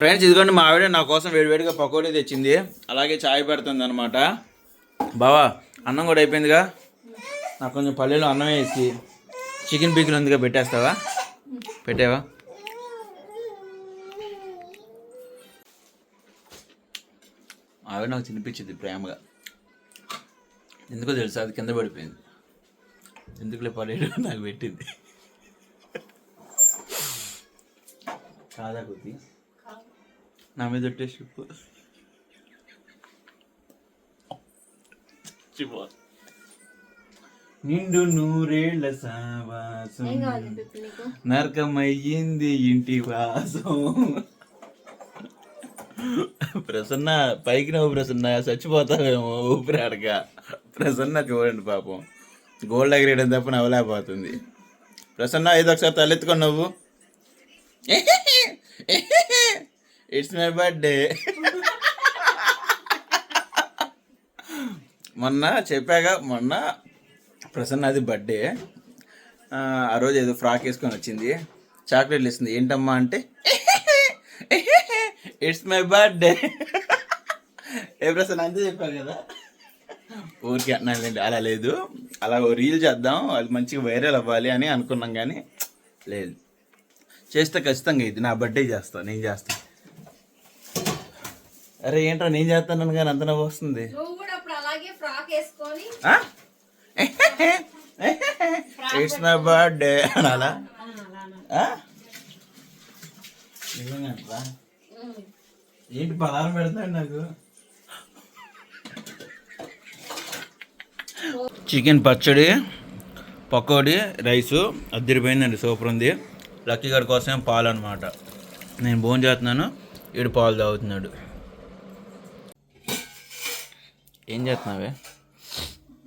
Friends ఇదిగోండి మా ఆవిడ నా కోసం వేడివేడిగా పకోడీ తెచ్చింది. అలాగే చాయ్ పెడుతుంది అనమాట బావా అన్నం కూడా అయిపోయిందిగా? నాకు కొంచెం పల్లెలు అన్నం వేసి చికెన్ పీకులు ఉందిగా పెట్టేస్తావా? పెట్టావా? ఆవిడ నాకు తినిపించింది ప్రేమగా. ఎందుకో తెలుసు అది కింద పడిపోయింది. ఎందుకులే పడేడు నాకు పెట్టింది? కాదా కొద్ది? నా మీద. నిండు నూరేళ్ళ సావాసం. నరకమయ్యింది ఇంటి వాసం. ప్రసన్న పైకి నవ్వు ప్రసన్న చచ్చిపోతావేమో ఊపిరి అడక ప్రసన్న చూడండి పాపం. గోల్డ్ ఎగరేయడం తప్ప నవ్వలేకపోతుంది. ప్రసన్న ఐదు ఒకసారి తలెత్తుకొని నవ్వు. ఇట్స్ మై బర్త్డే మొన్న చెప్పాగా మొన్న ప్రసన్నది బర్త్డే ఆ రోజు ఏదో ఫ్రాక్ వేసుకొని వచ్చింది. చాక్లెట్లు ఇస్తుంది ఏంటమ్మా అంటే ఇట్స్ మై బర్త్డే ఏ ప్రసన్న అంతే చెప్పావు కదా. ఊరికి అన్నానండి అలా లేదు. అలా ఓ రీల్ చేద్దాం అది మంచిగా వైరల్ అవ్వాలి అని అనుకున్నాం కానీ లేదు. చేస్తే ఖచ్చితంగా ఇది నా బర్త్డే చేస్తాను నేను చేస్తాను అరే ఏంట్రా నేను చేస్తాను కానీ అంత నవ్వు వస్తుంది. నువ్వు కూడా అప్పుడు అలాగే ఫ్రాక్ వేసుకొని ఇట్స్ మై బర్త్డే అనాలా? నిజంగా? ఏంటి పదాలు పెడతాడు నాకు? చికెన్ పచ్చడి పకోడీ రైసు అద్దరిపోయిందండి సూపర్ ఉంది. లక్కీ గారి కోసం పాలు అనమాట నేను భోజనం చేస్తున్నాను ఈడు పాలు తాగుతున్నాడు. ఏం చేస్తున్నావే?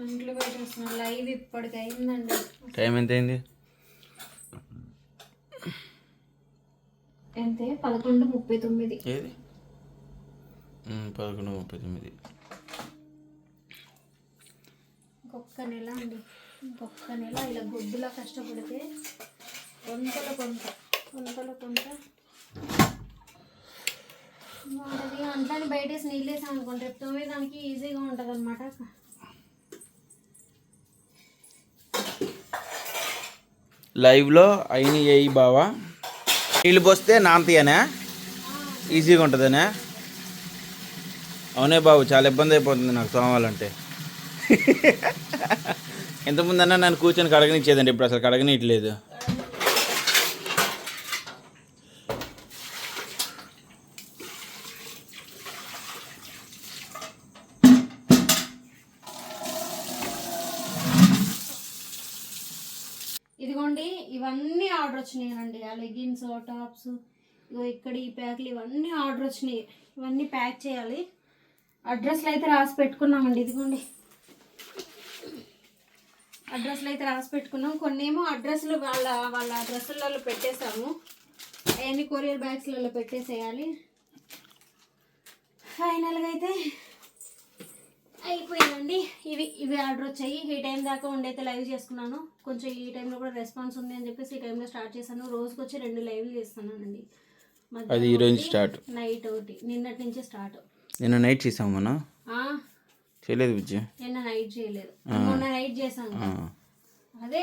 అంట్లు పెట్టేస్తున్నా లైవ్ ఇప్పటికి అయిందండి. టైం ఎంత? అయింది పదకొండు ముప్పై తొమ్మిది. ఏది? పదకొండు ముప్పై తొమ్మిది. ఇంకొక నెల అండి. ఇంకొక నెల. ఇలా గొడ్డులా కష్టపడితే కొంతలో కొంత కొంతలో కొంత అది అంతాన్ని బయటేసి నీళ్ళు వేసాం అనుకోండి రేపు తోమేదానికి ఈజీగా ఉంటుంది అనమాట లైవ్లో అయిన ఏయి బావా? నీళ్ళు పోస్తే నాంతయ్యనా ఈజీగా ఉంటుందనే? అవునే బాబు చాలా ఇబ్బంది అయిపోతుంది నాకు తోమాలంటే. ఇంతకుముందన్నా నన్ను కూర్చొని కడగనిచ్చేదండి ఇప్పుడు అసలు కడగనిట్లేదు టాప్స్ ఇగో ఇక్కడ ఈ ప్యాక్లు ఇవన్నీ ఆర్డర్ వచ్చినాయి. ఇవన్నీ ప్యాక్ చేయాలి. అడ్రస్లు అయితే రాసి పెట్టుకున్నామండి ఇదిగోండి. అడ్రస్లు అయితే రాసి పెట్టుకున్నాం. కొన్ని ఏమో అడ్రస్లు వాళ్ళ వాళ్ళ అడ్రస్లలో పెట్టేసాము అవన్నీ కొరియర్ బ్యాగ్స్లలో పెట్టేసేయాలి. ఫైనల్గా అయితే ఇవి ఇవి ఆర్డర్ వచ్చాయి. ఈ టైం దాకా ఉండైతే లైవ్ చేసుకున్నాను. కొంచెం ఈ టైంలో కూడా రెస్పాన్స్ ఉంది అని చెప్పేసి ఈ టైంలో స్టార్ట్ చేశాను. రోజుకి వచ్చి రెండు లైవ్లు చేస్తున్నానండి. అది ఈ రోజు స్టార్ట్ నైట్ ఒకటి. నిన్నటి నుంచి స్టార్ట్ నిన్న నైట్ చేసాం మనం చేయలేదు విద్య నిన్న నైట్ చేయలేదు. మొన్న నైట్ చేశాను. అదే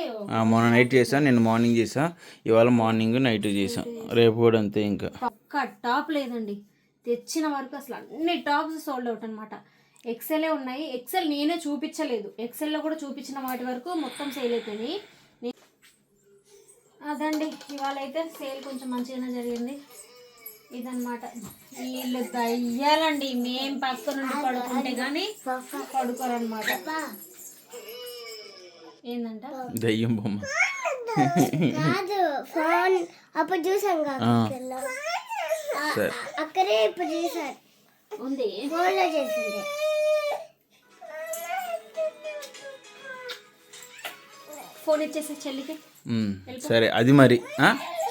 మొన్న నైట్ చేసా నిన్న మార్నింగ్ చేసా. ఇవాళ మార్నింగ్ నైట్ చేసా. రేపు కూడా అంతే ఇంకా. టాప్ లేదండి. తెచ్చిన వరకు అసలు అన్ని టాప్స్ సోల్డ్ అవుట్ అనమాట ఎక్సెలే ఉన్నాయి. ఎక్సెల్ నేనే చూపించలేదు. ఎక్సెల్లో కూడా చూపించిన వాటి వరకు మొత్తం సేల్ నే- అదండి. ఇవాళ అయితే సేల్ కొంచెం మంచిగానే జరిగింది. ఇదన్నమాట. వీళ్ళు దయ్యాలండి. మేం పక్క నుండి పడుకుంటే కానీ పడుకోరనమాట ఏందంట? దయ్యం బొమ్మ. కాదు ఫోన్. అప్పుడు చూసాం అక్కడే ఇప్పుడు చూసారు ఉంది. ఫోన్లో చేసింది. ఫోన్ ఇచ్చేసే చెల్లికి. సరే అది మరి?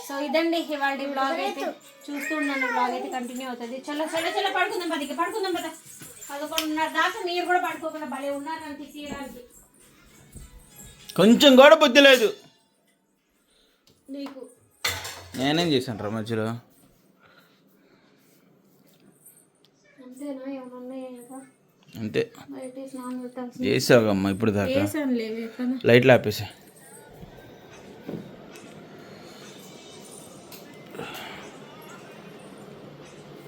సో ఇదండి ఇవాళ బ్లాగ్ అయితే. చూస్తూ ఉన్నాను బ్లాగ్ అయితే కంటిన్యూ అవుతుంది. చలో చలో చలో పడుకుందాం పదికి పడుకుందాం పద. పదకొండున్నర దాకా మీరు కూడా పడుకోకుండా భలే ఉన్నారు నన్ను తీయడానికి. కొంచెం కూడా బుద్ధి లేదు. నీకు. నేనేం చేశాను రా మధ్యలో? అంతే. పెట్టాల్సి చేసావమ్మా ఇప్పుడు దాకా. లైట్లు ఆపేసా.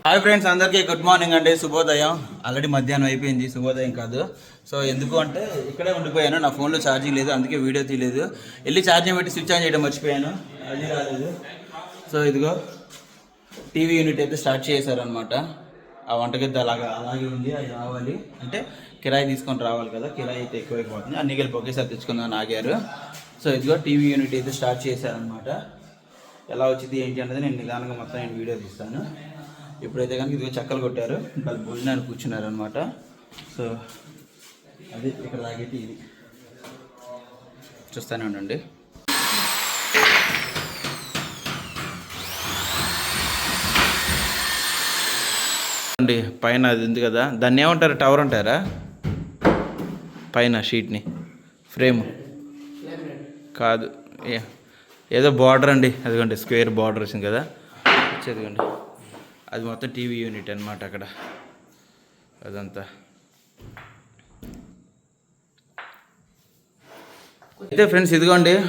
హాయ్ ఫ్రెండ్స్ అందరికీ గుడ్ మార్నింగ్ అండి. శుభోదయం. ఆల్రెడీ మధ్యాహ్నం అయిపోయింది శుభోదయం కాదు. సో ఎందుకు అంటే ఇక్కడే ఉండిపోయాను. నా ఫోన్లో ఛార్జింగ్ లేదు అందుకే వీడియో తీయలేదు. వెళ్ళి ఛార్జింగ్ పెట్టి స్విచ్ ఆన్ చేయడం మర్చిపోయాను. అది రాలేదు. సో ఇదిగో టీవీ యూనిట్ అయితే స్టార్ట్ చేశారనమాట ఆ వంటగది అలాగా అలాగే ఉంది అది రావాలి. అంటే కిరాయి తీసుకొని రావాలి కదా కిరాయి అయితే ఎక్కువైపోతుంది. అన్ని కలిపి ఒకేసారి తెచ్చుకుందామని ఆగారు. సో ఇదిగో టీవీ యూనిట్ అయితే స్టార్ట్ చేశారనమాట ఎలా వచ్చింది ఏంటి అన్నది నేను నిదానంగా మొత్తం నేను వీడియో తీస్తాను. ఇప్పుడైతే కనుక ఇదిగో చక్కలు కొట్టారు వాళ్ళు భోజనానికి కూర్చున్నారు అనమాట సో అది ఇక్కడ తాగేటి ఇది. చూస్తానే ఉండండి. అండి పైన అది ఉంది కదా. దాన్ని ఏమంటారు? టవర్ అంటారా? పైన షీట్ని. ఫ్రేమ్. కాదు. ఏదో బార్డర్ అండి. అదిగోండి స్క్వేర్ బార్డర్ వచ్చింది కదా. చదివండి అది మొత్తం టీవీ యూనిట్ అనమాట అక్కడ. అదంతా. అయితే ఫ్రెండ్స్ ఇదిగోండి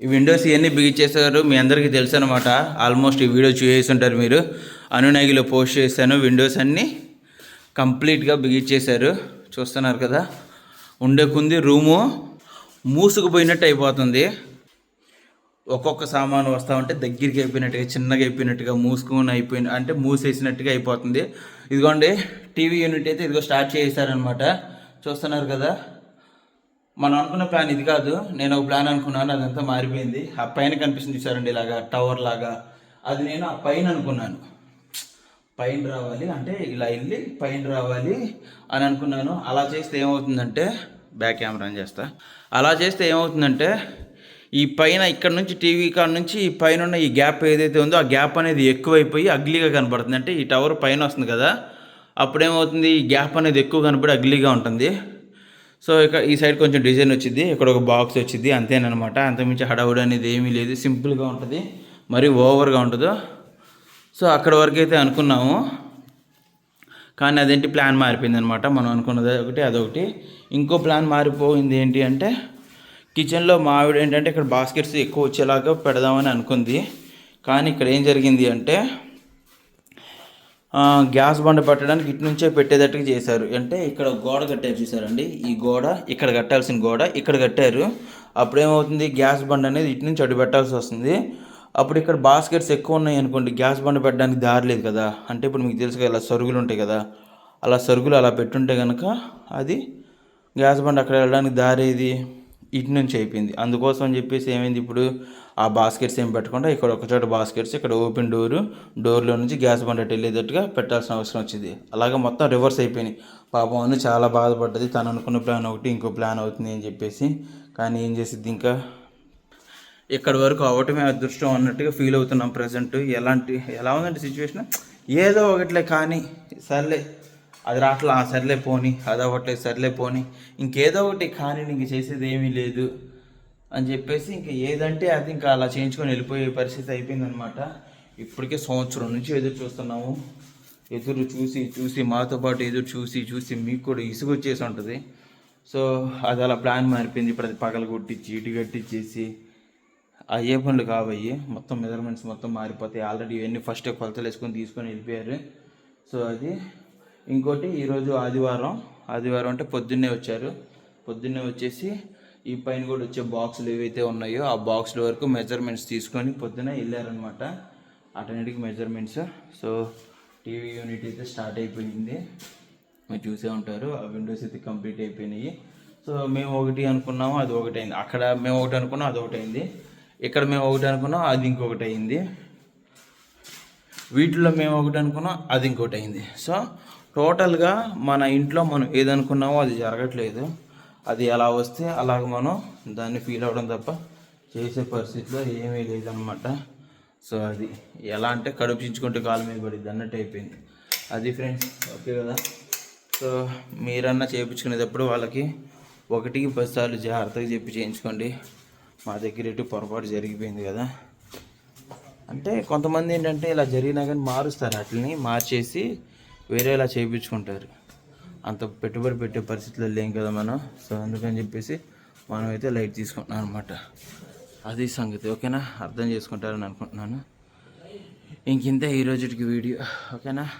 ఈ విండోస్ ఇవన్నీ బిగించేశారు మీ అందరికీ తెలుసు అనమాట ఆల్మోస్ట్ ఈ వీడియో చూసేసి ఉంటారు మీరు అనునాగిలో పోస్ట్ చేశాను. విండోస్ అన్నీ కంప్లీట్గా బిగించేశారు చూస్తున్నారు కదా? ఉండేకుంది రూము. మూసుకుపోయినట్టు అయిపోతుంది. ఒక్కొక్క సామాను వస్తా ఉంటే దగ్గరికి అయిపోయినట్టుగా చిన్నగా అయిపోయినట్టుగా మూసుకొని అయిపోయిన అంటే మూసేసినట్టుగా అయిపోతుంది. ఇదిగోండి టీవీ యూనిట్ అయితే ఇదిగో స్టార్ట్ చేశారనమాట చూస్తున్నారు కదా? మనం అనుకున్న ప్లాన్ ఇది కాదు. నేను ఒక ప్లాన్ అనుకున్నాను అదంతా మారిపోయింది. ఆ పైన కనిపిస్తుంది చూసారండి ఇలాగా టవర్ లాగా. అది నేను ఆ పైన అనుకున్నాను. పైన రావాలి అంటే ఇలా వెళ్ళి పైన రావాలి అని అనుకున్నాను. అలా చేస్తే ఏమవుతుందంటే బ్యాక్ కెమెరా అని చేస్తా. అలా చేస్తే ఏమవుతుందంటే ఈ పైన ఇక్కడ నుంచి టీవీ కాడ నుంచి ఈ పైన ఉన్న ఈ గ్యాప్ ఏదైతే ఉందో ఆ గ్యాప్ అనేది ఎక్కువైపోయి అగ్లీగా కనబడుతుంది. అంటే ఈ టవర్ పైన వస్తుంది కదా అప్పుడేమవుతుంది? ఈ గ్యాప్ అనేది ఎక్కువ కనబడి అగ్లీగా ఉంటుంది. సో ఇక ఈ సైడ్ కొంచెం డిజైన్ వచ్చింది. ఇక్కడ ఒక బాక్స్ వచ్చింది. అంతేనమాట అంతకుమించి హడావుడి అనేది ఏమీ లేదు. సింపుల్గా ఉంటుంది. మరీ ఓవర్గా ఉండదు సో అక్కడ వరకు అయితే అనుకున్నాము. కానీ అదేంటి? ప్లాన్ మారిపోయింది అనమాట మనం అనుకున్నది ఒకటి అదొకటి. ఇంకో ప్లాన్ మారిపోయింది ఏంటి అంటే కిచెన్లో మా ఆవిడ ఏంటంటే ఇక్కడ బాస్కెట్స్ ఎక్కువ వచ్చేలాగా పెడదామని అనుకుంది. కానీ ఇక్కడ ఏం జరిగింది అంటే గ్యాస్ బండ పెట్టడానికి ఇటు నుంచే పెట్టేటట్టుగా చేశారు. అంటే ఇక్కడ గోడ కట్టారు చూసారండి. ఈ గోడ ఇక్కడ కట్టాల్సిన గోడ ఇక్కడ కట్టారు. అప్పుడేమవుతుంది? గ్యాస్ బండ అనేది ఇటు నుంచి అటు పెట్టాల్సి వస్తుంది. అప్పుడు ఇక్కడ బాస్కెట్స్ ఎక్కువ ఉన్నాయి అనుకోండి. గ్యాస్ బండ పెట్టడానికి దారి లేదు కదా. అంటే ఇప్పుడు మీకు తెలుసు కదా ఇలా సరుగులు ఉంటాయి కదా. అలా సరుగులు అలా పెట్టుంటే కనుక అది గ్యాస్ బండ అక్కడ వెళ్ళడానికి దారి ఏది? ఇటు నుంచి అయిపోయింది. అందుకోసం చెప్పేసి ఏమైంది ఇప్పుడు ఆ బాస్కెట్స్ ఏం పెట్టకుండా ఇక్కడ ఒక చోట బాస్కెట్స్ ఇక్కడ ఓపెన్ డోరు డోర్లో నుంచి గ్యాస్ బండ వెళ్ళేటట్టుగా పెట్టాల్సిన అవసరం వచ్చింది. అలాగే మొత్తం రివర్స్ అయిపోయినాయి. పాపం అని చాలా బాధపడ్డది. తను అనుకున్న ప్లాన్ ఒకటి ఇంకో ప్లాన్ అవుతుంది అని చెప్పేసి. కానీ ఏం చేసిద్ది ఇంకా? ఇక్కడ వరకు అవటమే అదృష్టం అన్నట్టుగా ఫీల్ అవుతున్నాం ప్రజెంట్. ఎలాంటి ఎలా ఉందంటే సిచ్యువేషన్ ఏదో ఒకట్లే కానీ సర్లే. అది రాట్లా ఆ సర్లే పోని అది అవ్వట్లేదు సర్లే పోని ఇంకేదో ఒకటి కానీ ఇంక చేసేది ఏమీ లేదు అని చెప్పేసి ఇంక ఏదంటే అది ఇంకా అలా చేయించుకొని వెళ్ళిపోయే పరిస్థితి అయిపోయిందనమాట ఇప్పటికే సంవత్సరం నుంచి ఎదురు చూస్తున్నాము. ఎదురు చూసి చూసి మాతో పాటు ఎదురు చూసి చూసి మీకు కూడా ఇసుగు వచ్చేసి ఉంటుంది. సో అది అలా ప్లాన్ మారిపోయింది. ఇప్పుడు అది పగల కొట్టించి ఇటు కట్టించేసి అయ్యే పనులు కావయ్యి మొత్తం మెజర్మెంట్స్ మొత్తం మారిపోతాయి. ఆల్రెడీ ఇవన్నీ ఫస్ట్ కొలతలు వేసుకొని తీసుకొని వెళ్ళిపోయారు. సో అది ఇంకోటి ఈరోజు ఆదివారం ఆదివారం అంటే పొద్దున్నే వచ్చారు. పొద్దున్నే వచ్చేసి ఈ పైన కూడా వచ్చే బాక్సులు ఏవైతే ఉన్నాయో ఆ బాక్సుల వరకు మెజర్మెంట్స్ తీసుకొని పొద్దున వెళ్ళారనమాట అటన్నిటికి మెజర్మెంట్స్. సో టీవీ యూనిట్ అయితే స్టార్ట్ అయిపోయింది. మీరు చూసే ఉంటారు. ఆ విండోస్ అయితే కంప్లీట్ అయిపోయినాయి. సో మేము ఒకటి అనుకున్నాము అది ఒకటి అయింది అక్కడ మేము ఒకటి అనుకున్నాం అది ఒకటి అయింది ఇక్కడ మేము ఒకటి అనుకున్నాం అది ఇంకొకటి అయింది. వీటిలో మేము ఒకటి అనుకున్నాం అది ఇంకోటి అయింది. సో టోటల్గా మన ఇంట్లో మనం ఏదనుకున్నామో అది జరగట్లేదు. అది ఎలా వస్తే అలాగ మనం దాన్ని ఫీల్ అవ్వడం తప్ప చేసే పరిస్థితిలో ఏమీ లేదనమాట సో అది ఎలా అంటే కడుపు చించుకుంటే కాలు మీద పడింది అన్నట్టు అయిపోయింది. అది ఫ్రెండ్స్ ఓకే కదా? సో మీరన్నా చేయించుకునేటప్పుడు వాళ్ళకి ఒకటికి పదిసార్లు జాగ్రత్తగా చెప్పి చేయించుకోండి. మా దగ్గర ఎటు పొరపాటు జరిగిపోయింది కదా. అంటే కొంతమంది ఏంటంటే ఇలా జరిగినా కానీ మారుస్తారు. వాటిని మార్చేసి వేరేలా చేయించుకుంటారు. అంత పెట్టుబడి పెట్టే పరిస్థితుల్లో లేం కదా మనం. సో అందుకని చెప్పేసి మనమైతే లైట్ తీసుకుంటున్నాం అనమాట అది సంగతి. ఓకేనా? అర్థం చేసుకుంటారని అనుకుంటున్నాను. ఇంకింతే ఈ రోజుకి వీడియో. ఓకేనా?